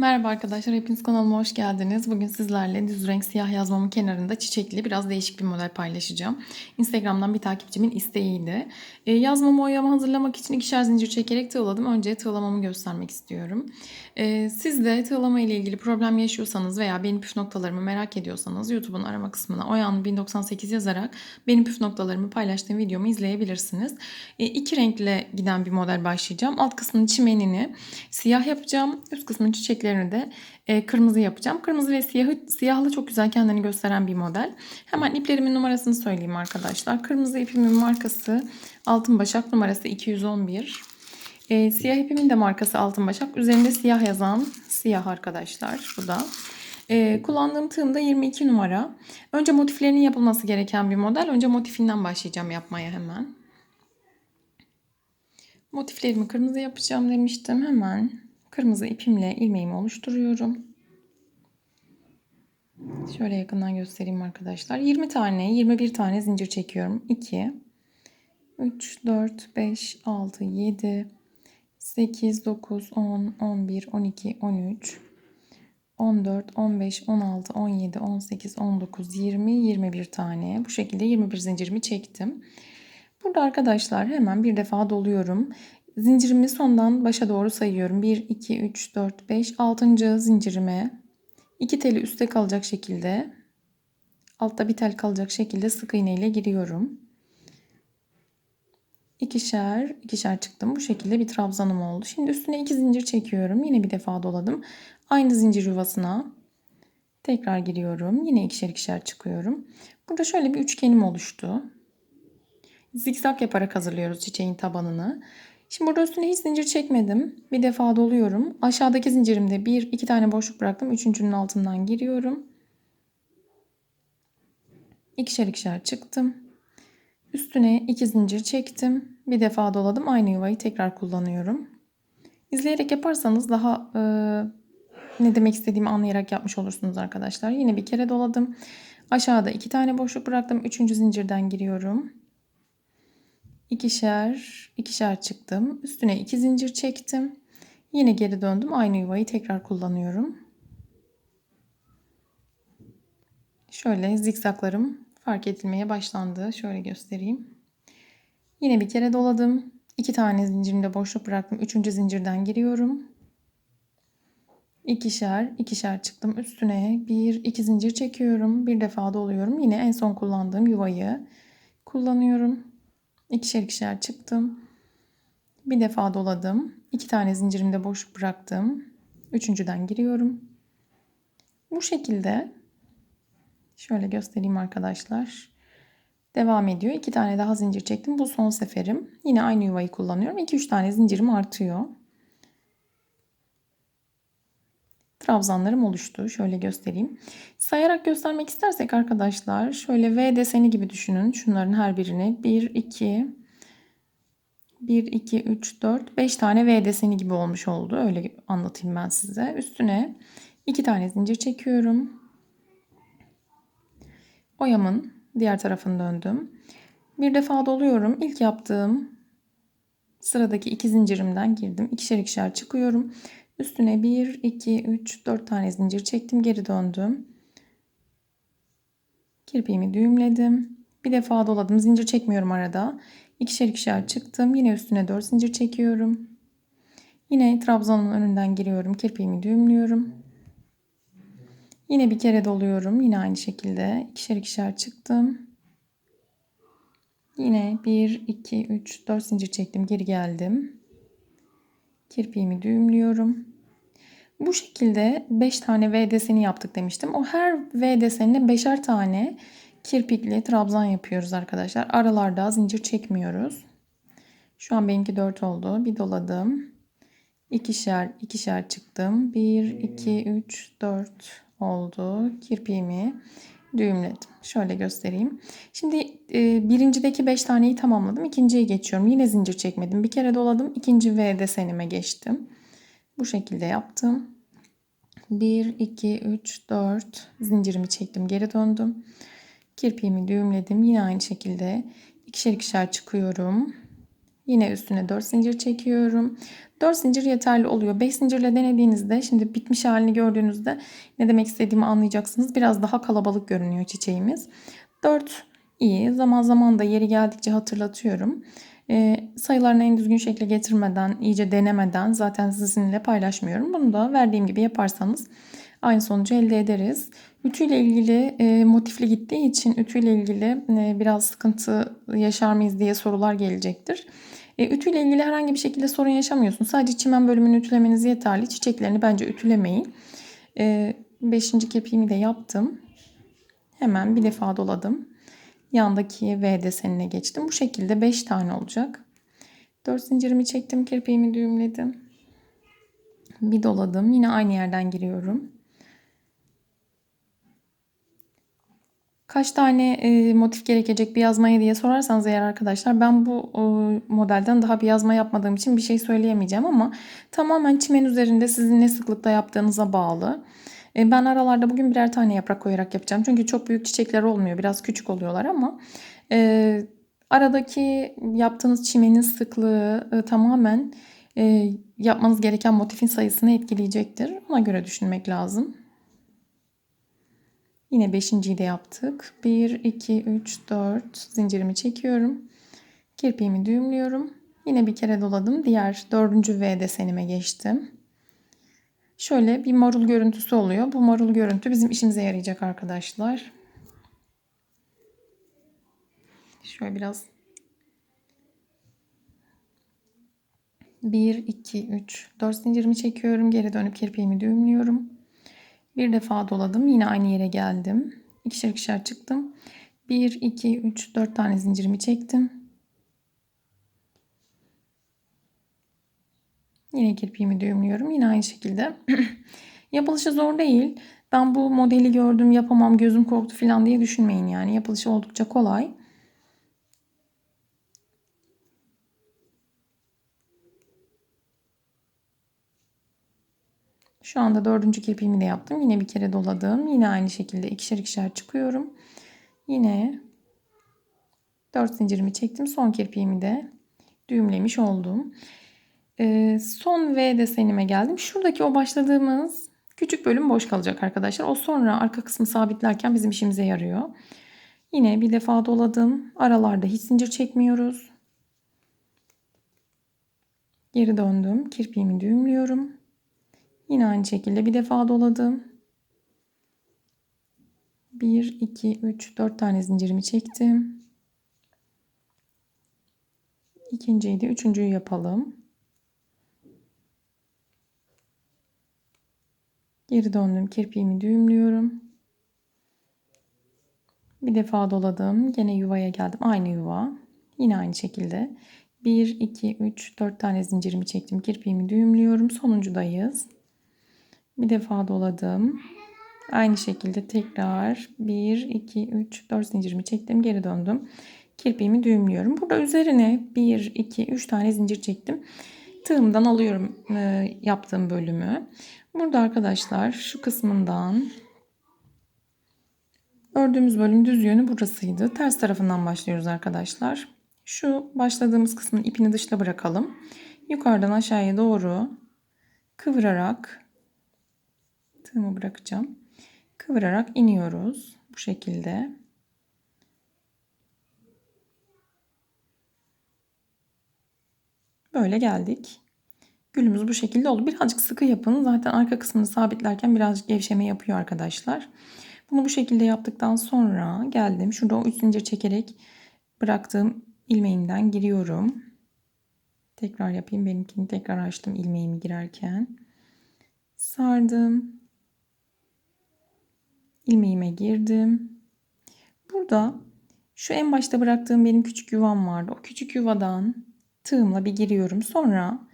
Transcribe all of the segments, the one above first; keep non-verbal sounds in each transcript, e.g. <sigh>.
Merhaba arkadaşlar, hepiniz kanalıma hoş geldiniz. Bugün sizlerle düz renk siyah yazmamın kenarında çiçekli biraz değişik bir model paylaşacağım. Instagram'dan bir takipçimin isteğiydi. Ee, yazmamı oyama hazırlamak için ikişer zincir çekerek tığladım. Önce tığlamamı göstermek istiyorum. Ee, siz de tığlama ile ilgili problem yaşıyorsanız veya benim püf noktalarımı merak ediyorsanız YouTube'un arama kısmına Oyan 1098 yazarak benim püf noktalarımı paylaştığım videomu izleyebilirsiniz. Ee, iki renkle giden bir model başlayacağım. Alt kısmının çimenini siyah yapacağım. Üst kısmının çiçeklerini de e, kırmızı yapacağım. Kırmızı ve siyahı, siyahlı çok güzel kendini gösteren bir model. Hemen iplerimin numarasını söyleyeyim arkadaşlar. Kırmızı ipimin markası Altın Başak numarası 211. E, siyah ipimin de markası Altın Başak. Üzerinde siyah yazan siyah arkadaşlar. Bu da. E, kullandığım tığım da 22 numara. Önce motiflerinin yapılması gereken bir model. Önce motifinden başlayacağım yapmaya hemen. Motiflerimi kırmızı yapacağım demiştim. Hemen kırmızı ipimle ilmeğimi oluşturuyorum. Şöyle yakından göstereyim arkadaşlar. 20 tane, 21 tane zincir çekiyorum. 2 3 4 5 6 7 8 9 10 11 12 13 14 15 16 17 18 19 20 21 tane. Bu şekilde 21 zincirimi çektim. Burada arkadaşlar hemen bir defa doluyorum. Zincirimi sondan başa doğru sayıyorum. 1, 2, 3, 4, 5, 6. zincirime 2 teli üstte kalacak şekilde altta bir tel kalacak şekilde sık iğne ile giriyorum. İkişer, ikişer çıktım. Bu şekilde bir trabzanım oldu. Şimdi üstüne iki zincir çekiyorum. Yine bir defa doladım. Aynı zincir yuvasına tekrar giriyorum. Yine ikişer ikişer çıkıyorum. Burada şöyle bir üçgenim oluştu. Zikzak yaparak hazırlıyoruz çiçeğin tabanını. Şimdi burada üstüne hiç zincir çekmedim. Bir defa doluyorum. Aşağıdaki zincirimde bir iki tane boşluk bıraktım. Üçüncünün altından giriyorum. İkişer ikişer çıktım. Üstüne iki zincir çektim. Bir defa doladım. Aynı yuvayı tekrar kullanıyorum. İzleyerek yaparsanız daha e, ne demek istediğimi anlayarak yapmış olursunuz arkadaşlar. Yine bir kere doladım. Aşağıda iki tane boşluk bıraktım. Üçüncü zincirden giriyorum ikişer ikişer çıktım. Üstüne iki zincir çektim. Yine geri döndüm. Aynı yuvayı tekrar kullanıyorum. Şöyle zikzaklarım fark edilmeye başlandı. Şöyle göstereyim. Yine bir kere doladım. İki tane zincirimde boşluk bıraktım. Üçüncü zincirden giriyorum. İkişer, ikişer çıktım. Üstüne bir, iki zincir çekiyorum. Bir defa doluyorum. Yine en son kullandığım yuvayı kullanıyorum. İkişer ikişer çıktım. Bir defa doladım. İki tane zincirimde boşluk bıraktım. Üçüncüden giriyorum. Bu şekilde şöyle göstereyim arkadaşlar. Devam ediyor. İki tane daha zincir çektim. Bu son seferim. Yine aynı yuvayı kullanıyorum. 2-3 tane zincirim artıyor. Trabzanlarım oluştu. Şöyle göstereyim. Sayarak göstermek istersek arkadaşlar şöyle V deseni gibi düşünün. Şunların her birini 1, 2, 1, 2, 3, 4, 5 tane V deseni gibi olmuş oldu. Öyle anlatayım ben size. Üstüne 2 tane zincir çekiyorum. Oyamın diğer tarafını döndüm. Bir defa doluyorum. İlk yaptığım sıradaki iki zincirimden girdim. İkişer ikişer çıkıyorum. Üstüne 1, 2, 3, 4 tane zincir çektim. Geri döndüm. Kirpiğimi düğümledim. Bir defa doladım. Zincir çekmiyorum arada. İkişer ikişer çıktım. Yine üstüne 4 zincir çekiyorum. Yine trabzanın önünden giriyorum. Kirpiğimi düğümlüyorum. Yine bir kere doluyorum. Yine aynı şekilde ikişer ikişer çıktım. Yine 1, 2, 3, 4 zincir çektim. Geri geldim. Kirpiğimi düğümlüyorum. Bu şekilde 5 tane V deseni yaptık demiştim. O her V desenine 5'er tane kirpikli trabzan yapıyoruz arkadaşlar. Aralarda zincir çekmiyoruz. Şu an benimki 4 oldu. Bir doladım. İkişer, ikişer çıktım. 1, 2, 3, 4 oldu. Kirpiğimi düğümledim. Şöyle göstereyim. Şimdi e, birincideki 5 taneyi tamamladım. İkinciye geçiyorum. Yine zincir çekmedim. Bir kere doladım. İkinci V desenime geçtim. Bu şekilde yaptım. 1, 2, 3, 4 zincirimi çektim. Geri döndüm. Kirpiğimi düğümledim. Yine aynı şekilde ikişer ikişer çıkıyorum. Yine üstüne 4 zincir çekiyorum. 4 zincir yeterli oluyor. 5 zincirle denediğinizde şimdi bitmiş halini gördüğünüzde ne demek istediğimi anlayacaksınız. Biraz daha kalabalık görünüyor çiçeğimiz. 4 iyi. Zaman zaman da yeri geldikçe hatırlatıyorum. E, sayılarını en düzgün şekilde getirmeden, iyice denemeden zaten sizinle paylaşmıyorum. Bunu da verdiğim gibi yaparsanız aynı sonucu elde ederiz. Ütüyle ilgili e, motifli gittiği için ütüyle ilgili e, biraz sıkıntı yaşar mıyız diye sorular gelecektir. E, ütüyle ilgili herhangi bir şekilde sorun yaşamıyorsun. Sadece çimen bölümünü ütülemeniz yeterli. Çiçeklerini bence ütülemeyin. E, beşinci kepiğimi de yaptım. Hemen bir defa doladım. Yandaki V desenine geçtim. Bu şekilde 5 tane olacak. 4 zincirimi çektim. Kirpiğimi düğümledim. Bir doladım. Yine aynı yerden giriyorum. Kaç tane e, motif gerekecek bir yazmaya diye sorarsanız eğer arkadaşlar ben bu e, modelden daha bir yazma yapmadığım için bir şey söyleyemeyeceğim ama tamamen çimen üzerinde sizin ne sıklıkta yaptığınıza bağlı. E, ben aralarda bugün birer tane yaprak koyarak yapacağım. Çünkü çok büyük çiçekler olmuyor. Biraz küçük oluyorlar ama e, aradaki yaptığınız çimenin sıklığı e, tamamen yapmanız gereken motifin sayısını etkileyecektir. Ona göre düşünmek lazım. Yine beşinciyi de yaptık. 1, 2, 3, 4 zincirimi çekiyorum. Kirpiğimi düğümlüyorum. Yine bir kere doladım. Diğer dördüncü V desenime geçtim. Şöyle bir marul görüntüsü oluyor. Bu marul görüntü bizim işimize yarayacak arkadaşlar. Şöyle biraz 1, 2, 3, 4 zincirimi çekiyorum. Geri dönüp kirpiğimi düğümlüyorum. Bir defa doladım. Yine aynı yere geldim. İkişer ikişer çıktım. 1, 2, 3, 4 tane zincirimi çektim. Yine kirpiğimi düğümlüyorum. Yine aynı şekilde. <clears throat> Yapılışı zor değil. Ben bu modeli gördüm yapamam gözüm korktu falan diye düşünmeyin yani. Yapılışı oldukça kolay. Şu anda dördüncü kirpiğimi de yaptım. Yine bir kere doladım. Yine aynı şekilde ikişer ikişer çıkıyorum. Yine 4 zincirimi çektim. Son kirpiğimi de düğümlemiş oldum. Ee, son V desenime geldim. Şuradaki o başladığımız küçük bölüm boş kalacak arkadaşlar. O sonra arka kısmı sabitlerken bizim işimize yarıyor. Yine bir defa doladım. Aralarda hiç zincir çekmiyoruz. Geri döndüm. Kirpiğimi düğümlüyorum. Yine aynı şekilde bir defa doladım. 1, 2, 3, 4 tane zincirimi çektim. İkinciyi de üçüncüyü yapalım. Geri döndüm. Kirpiğimi düğümlüyorum. Bir defa doladım. Gene yuvaya geldim. Aynı yuva. Yine aynı şekilde. 1, 2, 3, 4 tane zincirimi çektim. Kirpiğimi düğümlüyorum. Sonuncudayız. Bir defa doladım. Aynı şekilde tekrar 1, 2, 3, 4 zincirimi çektim. Geri döndüm. Kirpiğimi düğümlüyorum. Burada üzerine 1, 2, 3 tane zincir çektim. Tığımdan alıyorum e, yaptığım bölümü. Burada arkadaşlar şu kısmından ördüğümüz bölüm düz yönü burasıydı. Ters tarafından başlıyoruz arkadaşlar. Şu başladığımız kısmın ipini dışta bırakalım. Yukarıdan aşağıya doğru kıvırarak tığımı bırakacağım. Kıvırarak iniyoruz. Bu şekilde. Böyle geldik. Gülümüz bu şekilde oldu. Birazcık sıkı yapın. Zaten arka kısmını sabitlerken birazcık gevşeme yapıyor arkadaşlar. Bunu bu şekilde yaptıktan sonra geldim. Şurada o 3 zincir çekerek bıraktığım ilmeğimden giriyorum. Tekrar yapayım. Benimkini tekrar açtım ilmeğimi girerken. Sardım. ilmeğime girdim. Burada şu en başta bıraktığım benim küçük yuvam vardı. O küçük yuvadan tığımla bir giriyorum. Sonra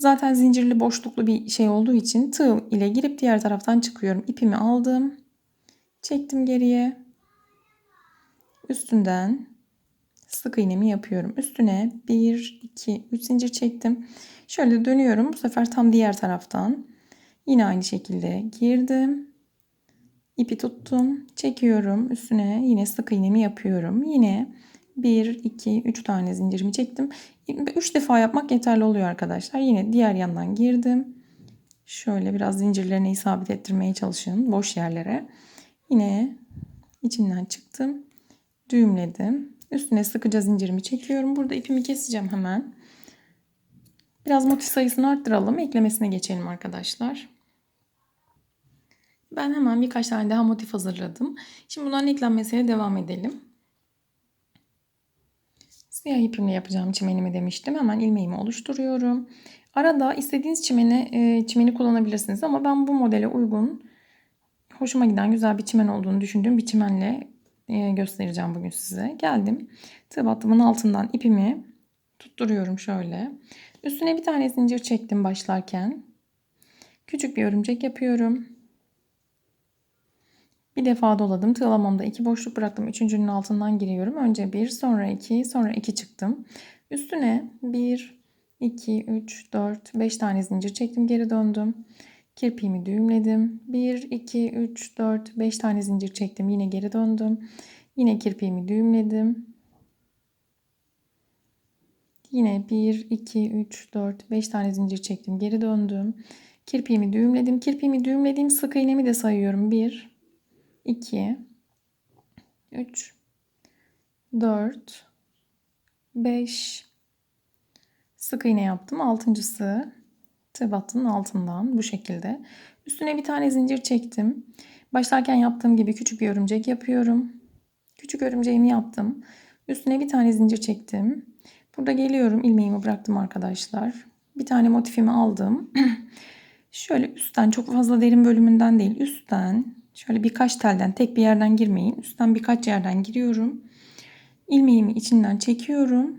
Zaten zincirli boşluklu bir şey olduğu için tığ ile girip diğer taraftan çıkıyorum. İpimi aldım. Çektim geriye. Üstünden sık iğnemi yapıyorum. Üstüne 1, 2, 3 zincir çektim. Şöyle dönüyorum. Bu sefer tam diğer taraftan. Yine aynı şekilde girdim. İpi tuttum. Çekiyorum. Üstüne yine sık iğnemi yapıyorum. Yine 1, 2, 3 tane zincirimi çektim. 3 defa yapmak yeterli oluyor arkadaşlar. Yine diğer yandan girdim. Şöyle biraz zincirlerini isabet ettirmeye çalışın boş yerlere. Yine içinden çıktım. Düğümledim. Üstüne sıkıca zincirimi çekiyorum. Burada ipimi keseceğim hemen. Biraz motif sayısını arttıralım. Eklemesine geçelim arkadaşlar. Ben hemen birkaç tane daha motif hazırladım. Şimdi bunların eklenmesine devam edelim. Siyah ipimle yapacağım çimenimi demiştim. Hemen ilmeğimi oluşturuyorum. Arada istediğiniz çimeni, e, çimeni kullanabilirsiniz ama ben bu modele uygun, hoşuma giden güzel bir çimen olduğunu düşündüğüm bir çimenle e, göstereceğim bugün size. Geldim. Tığ battımın altından ipimi tutturuyorum şöyle. Üstüne bir tane zincir çektim başlarken. Küçük bir örümcek yapıyorum. Bir defa doladım. Tığlamamda iki boşluk bıraktım. Üçüncünün altından giriyorum. Önce bir, sonra iki, sonra iki çıktım. Üstüne bir, iki, üç, dört, beş tane zincir çektim. Geri döndüm. Kirpiğimi düğümledim. Bir, iki, üç, dört, beş tane zincir çektim. Yine geri döndüm. Yine kirpiğimi düğümledim. Yine 1, 2, 3, 4, 5 tane zincir çektim. Geri döndüm. Kirpiğimi düğümledim. Kirpiğimi düğümlediğim sık iğnemi de sayıyorum. 1, 2, 3, 4, 5. Sık iğne yaptım. Altıncısı tığ altından bu şekilde. Üstüne bir tane zincir çektim. Başlarken yaptığım gibi küçük bir örümcek yapıyorum. Küçük örümceğimi yaptım. Üstüne bir tane zincir çektim. Burada geliyorum. ilmeğimi bıraktım arkadaşlar. Bir tane motifimi aldım. <clears throat> Şöyle üstten çok fazla derin bölümünden değil. Üstten şöyle birkaç telden tek bir yerden girmeyin. Üstten birkaç yerden giriyorum. İlmeğimi içinden çekiyorum.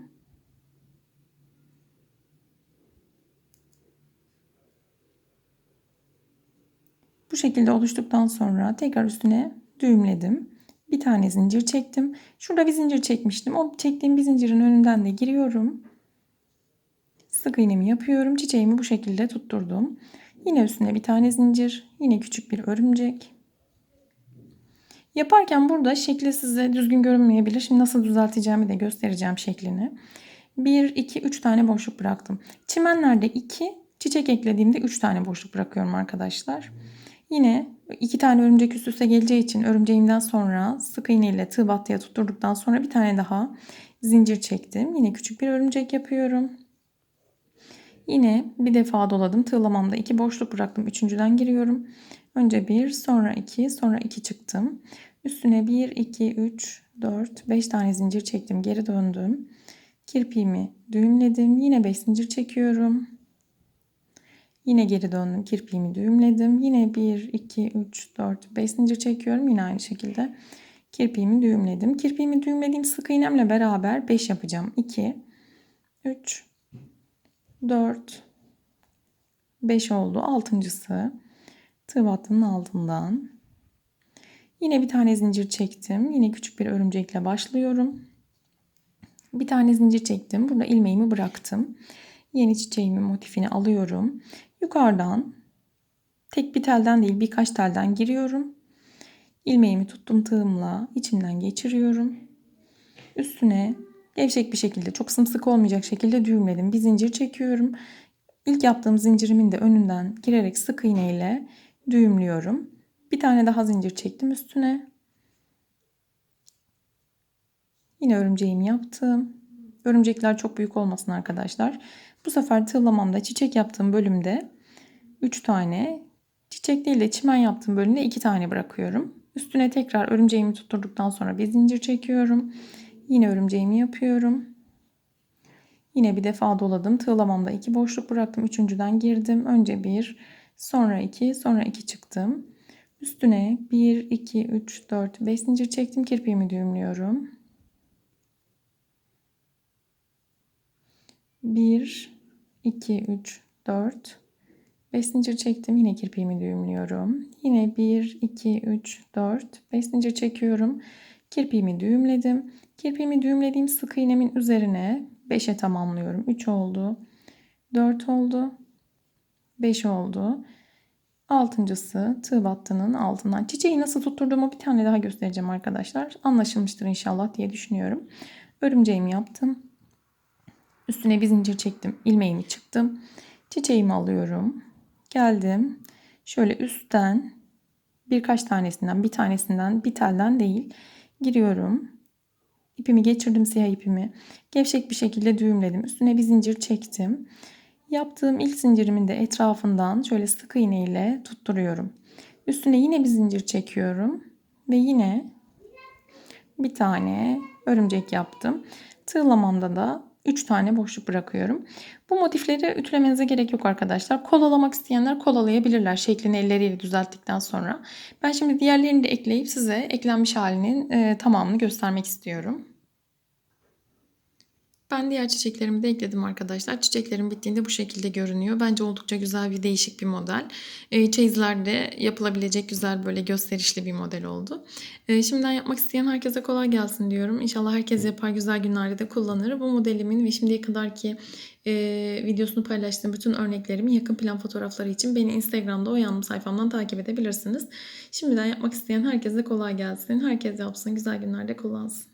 Bu şekilde oluştuktan sonra tekrar üstüne düğümledim. Bir tane zincir çektim. Şurada bir zincir çekmiştim. O çektiğim bir zincirin önünden de giriyorum. Sık iğnemi yapıyorum. Çiçeğimi bu şekilde tutturdum. Yine üstüne bir tane zincir. Yine küçük bir örümcek. Yaparken burada şekli size düzgün görünmeyebilir. Şimdi nasıl düzelteceğimi de göstereceğim şeklini. 1, 2, 3 tane boşluk bıraktım. Çimenlerde 2, çiçek eklediğimde 3 tane boşluk bırakıyorum arkadaşlar. Yine iki tane örümcek üst üste geleceği için örümceğimden sonra sık iğne ile tığ battıya tutturduktan sonra bir tane daha zincir çektim. Yine küçük bir örümcek yapıyorum. Yine bir defa doladım. Tığlamamda iki boşluk bıraktım. Üçüncüden giriyorum. Önce bir, sonra iki, sonra iki çıktım. Üstüne bir, iki, üç, dört, beş tane zincir çektim. Geri döndüm. Kirpiğimi düğümledim. Yine beş zincir çekiyorum. Yine geri döndüm. Kirpiğimi düğümledim. Yine 1, 2, 3, 4, 5 zincir çekiyorum. Yine aynı şekilde kirpiğimi düğümledim. Kirpiğimi düğümlediğim sık iğnemle beraber 5 yapacağım. 2, 3, 4, 5 oldu. Altıncısı tığ battının altından. Yine bir tane zincir çektim. Yine küçük bir örümcekle başlıyorum. Bir tane zincir çektim. Burada ilmeğimi bıraktım. Yeni çiçeğimin motifini alıyorum. Yukarıdan tek bir telden değil birkaç telden giriyorum. İlmeğimi tuttum tığımla içinden geçiriyorum. Üstüne gevşek bir şekilde çok sımsıkı olmayacak şekilde düğümledim. Bir zincir çekiyorum. İlk yaptığım zincirimin de önünden girerek sık iğne ile düğümlüyorum. Bir tane daha zincir çektim üstüne. Yine örümceğimi yaptım. Örümcekler çok büyük olmasın arkadaşlar. Bu sefer tığlamamda çiçek yaptığım bölümde 3 tane, çiçek değil de çimen yaptığım bölümde 2 tane bırakıyorum. Üstüne tekrar örümceğimi tutturduktan sonra bir zincir çekiyorum. Yine örümceğimi yapıyorum. Yine bir defa doladım. Tığlamamda 2 boşluk bıraktım. Üçüncüden girdim. Önce 1, sonra 2, sonra 2 çıktım. Üstüne 1, 2, 3, 4, 5 zincir çektim. Kirpiğimi düğümlüyorum. 1, 2, 3, 4, 5 zincir çektim. Yine kirpiğimi düğümlüyorum. Yine 1, 2, 3, 4, 5 zincir çekiyorum. Kirpiğimi düğümledim. Kirpiğimi düğümlediğim sık iğnemin üzerine 5'e tamamlıyorum. 3 oldu. 4 oldu. 5 oldu. Altıncısı tığ battının altından. Çiçeği nasıl tutturduğumu bir tane daha göstereceğim arkadaşlar. Anlaşılmıştır inşallah diye düşünüyorum. Örümceğimi yaptım. Üstüne bir zincir çektim. ilmeğimi çıktım. Çiçeğimi alıyorum. Geldim. Şöyle üstten birkaç tanesinden, bir tanesinden, bir telden değil giriyorum. İpimi geçirdim siyah ipimi. Gevşek bir şekilde düğümledim. Üstüne bir zincir çektim. Yaptığım ilk zincirimin de etrafından şöyle sık iğne ile tutturuyorum. Üstüne yine bir zincir çekiyorum ve yine bir tane örümcek yaptım. Tığlamamda da 3 tane boşluk bırakıyorum. Bu motifleri ütülemenize gerek yok arkadaşlar. Kolalamak isteyenler kolalayabilirler şeklini elleriyle düzelttikten sonra. Ben şimdi diğerlerini de ekleyip size eklenmiş halinin e, tamamını göstermek istiyorum. Ben diğer çiçeklerimi de ekledim arkadaşlar. Çiçeklerim bittiğinde bu şekilde görünüyor. Bence oldukça güzel bir değişik bir model. E, çeyizlerde yapılabilecek güzel böyle gösterişli bir model oldu. E, şimdiden yapmak isteyen herkese kolay gelsin diyorum. İnşallah herkes yapar güzel günlerde de kullanır. Bu modelimin ve şimdiye kadar ki e, videosunu paylaştığım bütün örneklerimin yakın plan fotoğrafları için beni Instagram'da o yanım sayfamdan takip edebilirsiniz. Şimdiden yapmak isteyen herkese kolay gelsin. Herkes yapsın. Güzel günlerde kullansın.